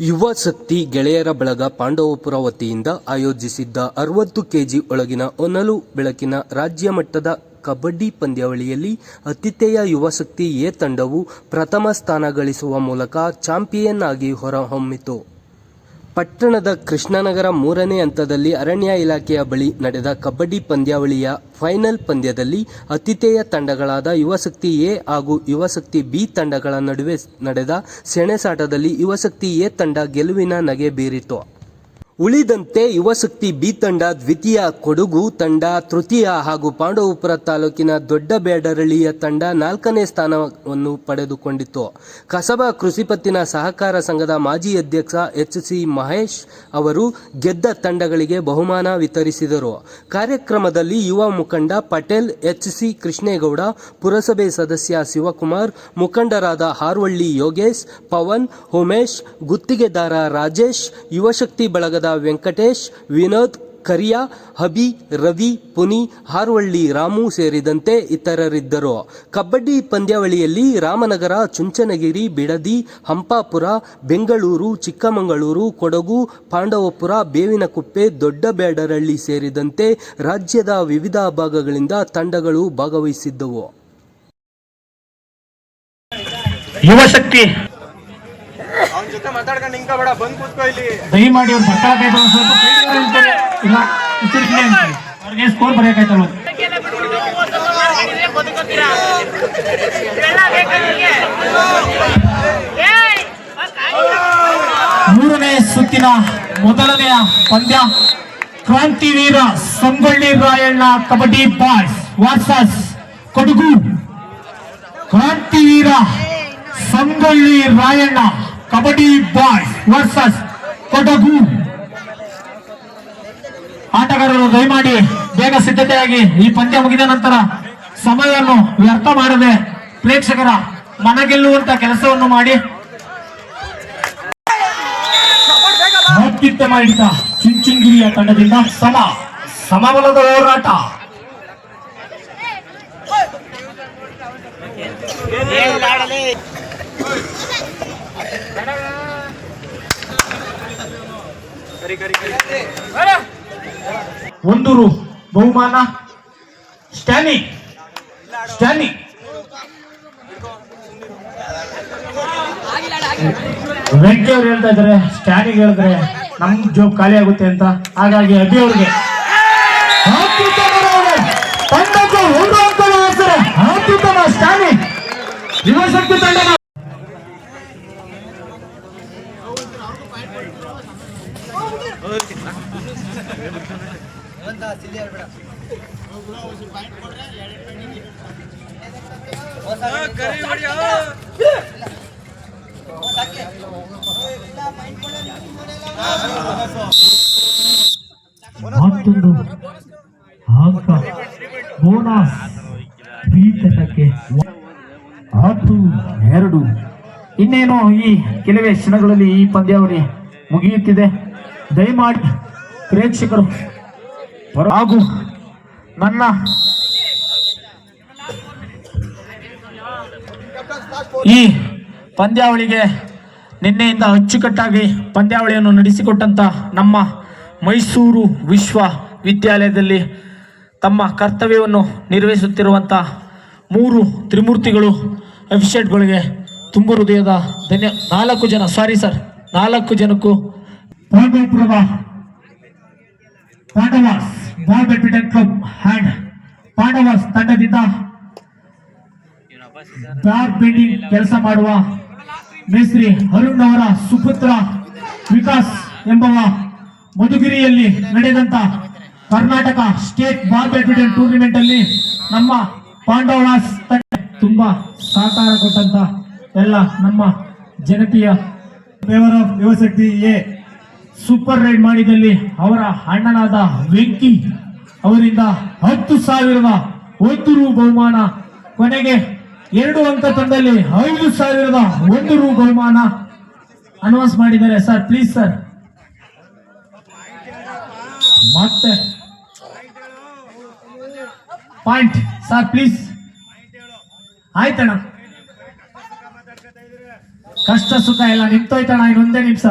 ಯುವ ಶಕ್ತಿ ಗೆಳೆಯರ ಬಳಗ ಪಾಂಡವಪುರ ವತಿಯಿಂದ ಆಯೋಜಿಸಿದ್ದ ಅರವತ್ತು ಕೆಜಿ ಒಳಗಿನ ಒನಲು ಬೆಳಕಿನ ರಾಜ್ಯ ಮಟ್ಟದ ಕಬಡ್ಡಿ ಪಂದ್ಯಾವಳಿಯಲ್ಲಿ ಅತಿಥೇಯ ಯುವಶಕ್ತಿ ಎ ತಂಡವು ಪ್ರಥಮ ಸ್ಥಾನ ಗಳಿಸುವ ಮೂಲಕ ಚಾಂಪಿಯನ್ ಆಗಿ ಹೊರಹೊಮ್ಮಿತು. ಪಟ್ಟಣದ ಕೃಷ್ಣನಗರ ಮೂರನೇ ಹಂತದಲ್ಲಿ ಅರಣ್ಯ ಇಲಾಖೆಯ ಬಳಿ ನಡೆದ ಕಬಡ್ಡಿ ಪಂದ್ಯಾವಳಿಯ ಫೈನಲ್ ಪಂದ್ಯದಲ್ಲಿ ಅತಿಥೇಯ ತಂಡಗಳಾದ ಯುವಶಕ್ತಿ ಎ ಹಾಗೂ ಯುವಶಕ್ತಿ ಬಿ ತಂಡಗಳ ನಡುವೆ ನಡೆದ ಸೆಣೆಸಾಟದಲ್ಲಿ ಯುವಶಕ್ತಿ ಎ ತಂಡ ಗೆಲುವಿನ ನಗೆ ಬೀರಿತು ಉಳಿದಂತೆ ಯುವಶಕ್ತಿ ಬಿ ತಂಡ ದ್ವಿತೀಯ ಕೊಡಗು ತಂಡ ತೃತೀಯ ಹಾಗೂ ಪಾಂಡವಪುರ ತಾಲೂಕಿನ ದೊಡ್ಡ ಬೇಡರಳಿಯ ತಂಡ ನಾಲ್ಕನೇ ಸ್ಥಾನವನ್ನು ಪಡೆದುಕೊಂಡಿತು ಕಸಬಾ ಕೃಷಿಪತ್ತಿನ ಸಹಕಾರ ಸಂಘದ ಮಾಜಿ ಅಧ್ಯಕ್ಷ ಎಚ್ ಸಿ ಮಹೇಶ್ ಅವರು ಗೆದ್ದ ತಂಡಗಳಿಗೆ ಬಹುಮಾನ ವಿತರಿಸಿದರು. ಕಾರ್ಯಕ್ರಮದಲ್ಲಿ ಯುವ ಮುಖಂಡ ಪಟೇಲ್ ಎಚ್ ಸಿ ಕೃಷ್ಣೇಗೌಡ, ಪುರಸಭೆ ಸದಸ್ಯ ಶಿವಕುಮಾರ್, ಮುಖಂಡರಾದ ಹಾರ್ವಳ್ಳಿ ಯೋಗೇಶ್, ಪವನ್, ಉಮೇಶ್, ಗುತ್ತಿಗೆದಾರ ರಾಜೇಶ್, ಯುವಶಕ್ತಿ ಬಳಗದ ವೆಂಕಟೇಶ್, ವಿನೋದ್, ಕರಿಯಾ, ಹಬಿ, ರವಿ, ಪುನಿ, ಹಾರ್ವಳ್ಳಿ, ರಾಮು ಸೇರಿದಂತೆ ಇತರರಿದ್ದರು. ಕಬಡ್ಡಿ ಪಂದ್ಯಾವಳಿಯಲ್ಲಿ ರಾಮನಗರ, ಚುಂಚನಗಿರಿ, ಬಿಡದಿ, ಹಂಪಾಪುರ, ಬೆಂಗಳೂರು, ಚಿಕ್ಕಮಗಳೂರು, ಕೊಡಗು, ಪಾಂಡವಪುರ, ಬೇವಿನಕುಪ್ಪೆ, ದೊಡ್ಡಬೇಡರಳ್ಳಿ ಸೇರಿದಂತೆ ರಾಜ್ಯದ ವಿವಿಧ ಭಾಗಗಳಿಂದ ತಂಡಗಳು ಭಾಗವಹಿಸಿದ್ದವು. ಯುವ ಶಕ್ತಿ ಅವನ ಜೊತೆ ಮಾತಾಡ್ಕೊಂಡು ನಿಂಕ ಬೇಡ, ಬಂದ್ ಕೂತ್ಕೋ ಇಲ್ಲಿ. ದಯಮಾಡಿ ಅವ್ರು ತೊಗೊಂಡು ಸ್ವಲ್ಪ. ಇಲ್ಲ ಅವ್ರಿಗೆ ಸ್ಕೋರ್ ಬರೆಯಕಾಯ್ತಲ್ಲ ಮೂರನೇ ಸುತ್ತಿನ ಮೊದಲನೆಯ ಪಂದ್ಯ Krantiveera Sangolli Rayanna kabaddi boys versus Kodagu. Krantiveera Sangolli Rayanna. Kabaddi boys versus Kodagu ಆಟಗಾರರು ದಯಮಾಡಿ ಬೇಗ ಸಿದ್ಧತೆಯಾಗಿ ಈ ಪಂದ್ಯ ಮುಗಿದ ನಂತರ ಸಮಯವನ್ನು ವ್ಯರ್ಥ ಮಾಡದೆ ಪ್ರೇಕ್ಷಕರ ಮನಗೆಲ್ಲುವಂತ ಕೆಲಸವನ್ನು ಮಾಡಿ ಅತ್ಯುತ್ತಮ ಹಿಡಿತ ಚುಂಚುಂಗಿರಿಯ ತಂಡದಿಂದ ಸಮ ಸಮಬಲದ ಹೋರಾಟ ಕರಿ ಕರಿ ಕರಿ ಒಂದು ರು ಬಹುಮಾನ. ಸ್ಟ್ಯಾನಿ. ಸ್ಟ್ಯಾನಿ. ವೆಂಕಿ ಅವ್ರು ಹೇಳ್ತಾ ಇದ್ದಾರೆ ಸ್ಟ್ಯಾನಿಗೆ ಹೇಳಿದ್ರೆ ನಮ್ ಜೋಬ್ ಖಾಲಿ ಆಗುತ್ತೆ ಅಂತ. ಹಾಗಾಗಿ ಅಭಿ ಅವ್ರಿಗೆ. ಅತ್ಯುತ್ತಮ. ಸ್ಟ್ಯಾನಿ. ಯುವಶಕ್ತಿ ತಂಡ ಕರಿ ಮತ್ತೊಂದು ಅಂಕ ಬೋನಸ್ ಬಿ ಹತ್ತು ಎರಡು ಇನ್ನೇನು ಈ ಕೆಲವೇ ಕ್ಷಣಗಳಲ್ಲಿ ಈ ಪಂದ್ಯಾವಳಿ ಮುಗಿಯುತ್ತಿದೆ ದಯಮಾಡಿ ಪ್ರೇಕ್ಷಕರು ಹಾಗೂ ನನ್ನ ಈ ಪಂದ್ಯಾವಳಿಗೆ ನಿನ್ನೆಯಿಂದ ಅಚ್ಚುಕಟ್ಟಾಗಿ ಪಂದ್ಯಾವಳಿಯನ್ನು ನಡೆಸಿಕೊಟ್ಟಂತ ನಮ್ಮ ಮೈಸೂರು ವಿಶ್ವವಿದ್ಯಾಲಯದಲ್ಲಿ ತಮ್ಮ ಕರ್ತವ್ಯವನ್ನು ನಿರ್ವಹಿಸುತ್ತಿರುವಂಥ ಮೂರು ತ್ರಿಮೂರ್ತಿಗಳು ಅಫಿಷಿಯೇಟ್ಗಳಿಗೆ ತುಂಬ ಹೃದಯದ ಧನ್ಯ. ನಾಲ್ಕು ಜನ ಸಾರಿ ಸರ್ ನಾಲ್ಕು ಜನಕ್ಕೂ ಪಾಂಡವಪುರದ Pandavas ball badminton club hand Pandavas ತಂಡದಿಂದ ಬ್ಯಾಟ್ ಬೆಂಡಿಂಗ್ ಕೆಲಸ ಮಾಡುವ ಮೇಸ್ತ್ರಿ ಅರುಣ್ ಅವರ ಸುಪುತ್ರ ವಿಕಾಸ್ ಎಂಬವ ಮಧುಗಿರಿಯಲ್ಲಿ ನಡೆದಂತ Karnataka state ball badminton tournament ಅಲ್ಲಿ ನಮ್ಮ ಪಾಂಡವಾಸ್ ತಂಡ ತುಂಬಾ ಸಹಕಾರ ಕೊಟ್ಟಂತ ಎಲ್ಲ ನಮ್ಮ ಜನಪ್ರಿಯ favour of Yuvashakti A super raid ಮಾಡಿದಲ್ಲಿ ಅವರ ಅಣ್ಣನಾದ ವೆಂಕಿ ಅವರಿಂದ ಹತ್ತು ಸಾವಿರದ ಒಂದು ರು ಬಹುಮಾನ. ಕೊನೆಗೆ ಎರಡು ಅಂಕ ತಂದಲ್ಲಿ ಐದು ಸಾವಿರದ ಒಂದು ರು ಬಹುಮಾನ. ಅನೌನ್ಸ್ ಮಾಡಿದ್ದಾರೆ ಸರ್ ಪ್ಲೀಸ್ ಸರ್ ಮತ್ತೆ. ಪಾಯಿಂಟ್ ಸರ್ ಪ್ಲೀಸ್ ಆಯ್ತಣ್ಣ. ಕಷ್ಟ ಸುಖ ಎಲ್ಲ ನಿಂತೋಯ್ತಣ್ಣ, ಇನ್ನೊಂದೇ ನಿಮಿಷ.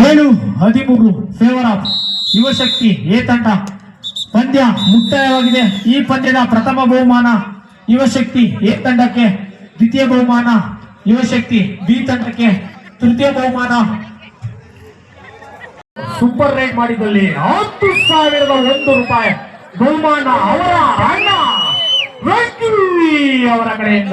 ಏಳು, ಹದಿಮೂರು ಫೇವರ್ ಆಫ್ ಯುವಶಕ್ತಿ ಎ ತಂಡ ಪಂದ್ಯ ಮುಕ್ತಾಯವಾಗಿದೆ. ಈ ಪಂದ್ಯದ ಪ್ರಥಮ ಬಹುಮಾನ ಯುವಶಕ್ತಿ ಎ ತಂಡಕ್ಕೆ ದ್ವಿತೀಯ ಬಹುಮಾನ ಯುವಶಕ್ತಿ, ಬಿ ತಂಡಕ್ಕೆ. ತೃತೀಯ ಬಹುಮಾನ. ಸೂಪರ್ ರೇಟ್ ಮಾಡಿದಲ್ಲಿ ಹತ್ತು ಸಾವಿರದ ಒಂದು ರೂಪಾಯಿ. ಬಹುಮಾನ ಅವರ ಅಣ್ಣ ಅವರ ಕಡೆಯಿಂದ.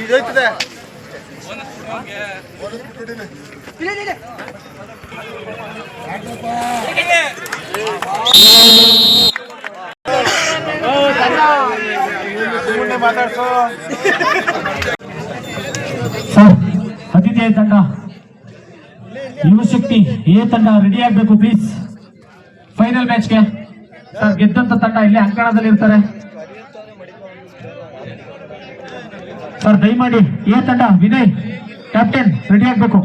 ಇದೈತಿದೆ ಸರ್ ತಂಡ ಯುವಶಕ್ತಿ ಎ ತಂಡ ರೆಡಿ ಆಗ್ಬೇಕು ಪ್ಲೀಸ್ ಫೈನಲ್ ಮ್ಯಾಚ್ಗೆ ಸರ್, ಗೆದ್ದಂತ ತಂಡ ಇಲ್ಲಿ ಅಂಕಣದಲ್ಲಿ ಇರ್ತಾರೆ. ಸರ್, ದಯಮಾಡಿ ಈ ತಂಡ ವಿನಯ್, ಕ್ಯಾಪ್ಟನ್ ರೆಡಿ ಆಗ್ಬೇಕು.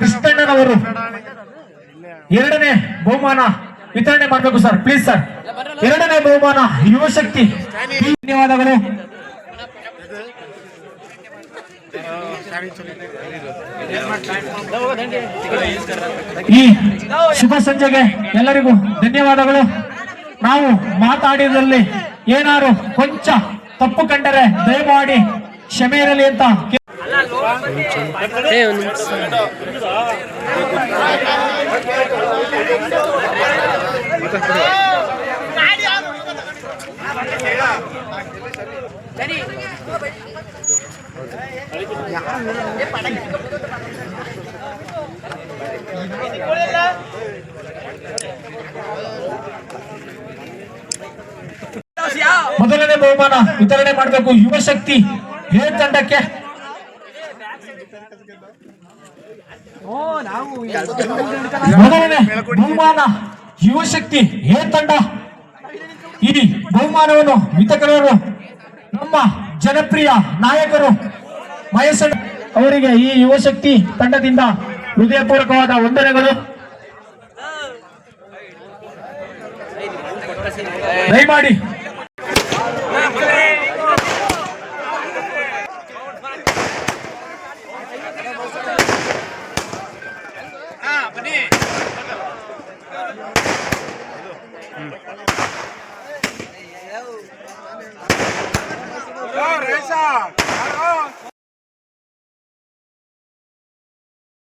ಕೃಷ್ಣಣ್ಣನವರು ಎರಡನೇ ಬಹುಮಾನ ವಿತರಣೆ ಮಾಡಬೇಕು, ಸರ್. ಪ್ಲೀಸ್ ಸರ್ ಎರಡನೇ ಬಹುಮಾನ ಯುವಶಕ್ತಿ ಧನ್ಯವಾದಗಳು. ಈ ಶುಭ ಸಂಜೆಗೆ ಎಲ್ಲರಿಗೂ ಧನ್ಯವಾದಗಳು. ನಾವು ಮಾತಾಡಿದಲ್ಲಿ ಏನಾರು ಕೊಂಚ ತಪ್ಪು ಕಂಡರೆ ದಯಮಾಡಿ ಕ್ಷಮೆ ಇರಲಿ ಅಂತ ಮೊದಲನೇ ಬಹುಮಾನ ವಿತರಣೆ ಮಾಡಬೇಕು. ಯುವಶಕ್ತಿ ಹೇ ತಂಡಕ್ಕೆ. ಮೊದಲನೇ ಬಹುಮಾನ ಯುವಶಕ್ತಿ ಹೇ ತಂಡ. ಈ ಬಹುಮಾನವನ್ನು ವಿತರಣರು ನಮ್ಮ ಜನಪ್ರಿಯ ನಾಯಕರು ಮಹೇಶ್ ಅವರಿಗೆ ಈ ಯುವಶಕ್ತಿ ತಂಡದಿಂದ ಹೃದಯಪೂರ್ವಕವಾದ ವಂದನೆಗಳು. ದಯಮಾಡಿ. Shot!